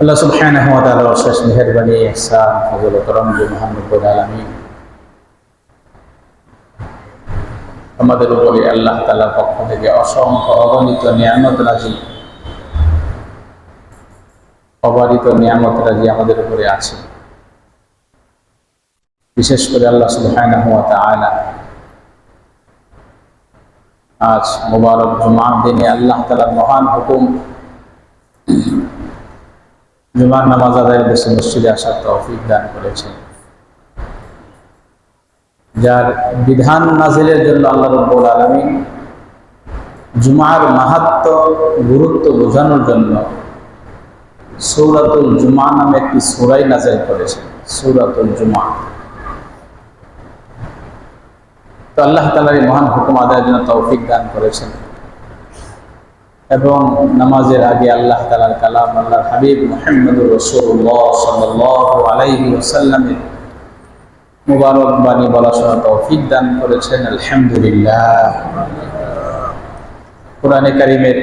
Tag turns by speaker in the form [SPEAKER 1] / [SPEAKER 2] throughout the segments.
[SPEAKER 1] আল্লাহ সুবহানাহু ওয়া তাআলার অশেষ মেহেরবানি, ইহসান ফজল করম যে মহান রব্বুল আলামিন। আমাদের উপরে আল্লাহ তাআলার পক্ষ থেকে অসংখ্য অগণিত নিয়ামত রাজি অবারিত নিয়ামত রাজি আমাদের উপরে আছে। বিশেষ করে আল্লাহ সুবহানাহু ওয়া তাআলা আজ মুবারক জুমার দিনে আল্লাহ তাআলার মহান হুকুম, জুমার নামাজ আদায়ের দেশে মসজিদে আসার তৌফিক দান করেছেন যার বিধান নাজিলের জন্য আল্লাহ রব্বুল আলামিন জুমার মাহাত্ম, গুরুত্ব বোঝানোর জন্য সৌরাতুল জুমা নামে একটি সুরাই নাজিল করেছেন, সৌরাতুল জুমা। তো আল্লাহ তালার এই মহান হুকুম আদায়ের জন্য তৌফিক দান করেছেন। এবং নামাজের আগে আল্লাহ তালার কালাম আল্লাহ হাবিব মোহাম্মদুর রসুল্লাহ সাল্লাহ আলাইহি ওসাল্লামের মুবারক বাণী বলা শোনা তৌফিক দান করেছেন। আলহামদুলিল্লাহ। কোরআনে কারিমের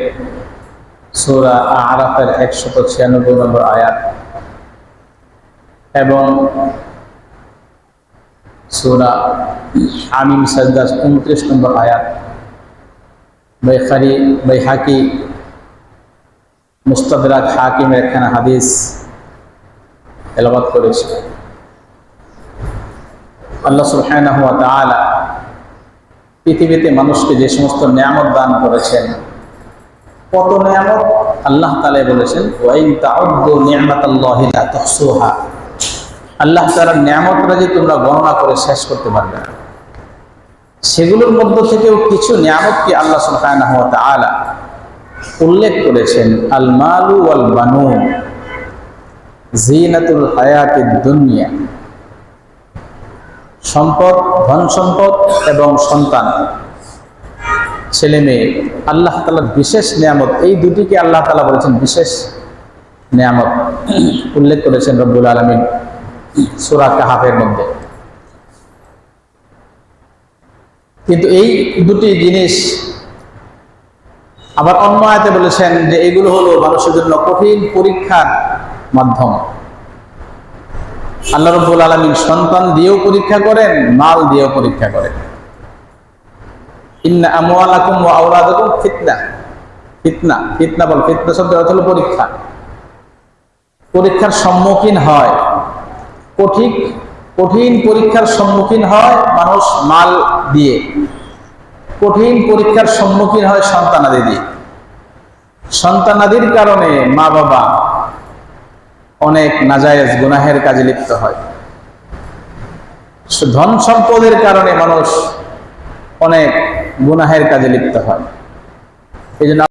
[SPEAKER 1] সূরা আরাফের একশত ছিয়ানব্বই নম্বর আয়াত। এবং সূরা আমিন সাজদাস উনত্রিশ নম্বর আয়াত। বৈখারি বৈহাকি মুস্তাদরাক হাকিমের একখানা হাদিস তেলাবাদ করেছে। আল্লাহ সুবহানাহু ওয়া তাআলা পৃথিবীতে মানুষকে যে সমস্ত নিয়ামত দান করেছেন, কত নিয়ামত আল্লাহ তালে বলেছেন, ওয়াইন তাউদ্দু নি'মাতাল্লাহি লা তুহসুহা। আল্লাহ তাআলার নিয়ামতটা যে তোমরা গণনা করে শেষ করতে পারবে না। সেগুলোর মধ্য থেকেও কিছু নিয়ামতকে আল্লাহ সুবহানাহু ওয়া তাআলা উল্লেখ করেছেন, আল মালু ওয়াল বানুন, জিনাতুল হায়াতিদ দুনিয়া, সম্পদ, ধন সম্পদ এবং সন্তান ছেলে মেয়ে আল্লাহ তালার বিশেষ নিয়ামত, এই দুটিকে আল্লাহ তালা বলেছেন বিশেষ নিয়ামত। উল্লেখ করেছেন রব্বুল আলমিন। সুরা কাহাফের মধ্যে। কিন্তু এই দুটি জিনিস আবার অন্য আয়তে বলেছেন যে এগুলো হলো মানুষের জন্য কঠিন পরীক্ষার মাধ্যম। আল্লাহ রব্বুল আলমিন সন্তান দিয়েও পরীক্ষা করেন, মাল দিয়েও পরীক্ষা করেন। পরীক্ষার সম্মুখীন হয়। কঠিন কঠিন পরীক্ষার সম্মুখীন হয় মানুষ মাল দিয়ে। কঠিন পরীক্ষার সম্মুখীন হয় সন্তানাদি দিয়ে। সন্তানাদির কারণে মা বাবা অনেক নাজায়েজ গুনাহের কাজে লিপ্ত হয়। ধন সম্পদের কারণে মানুষ অনেক গুনাহের কাজে লিপ্ত হয়। এই জন্য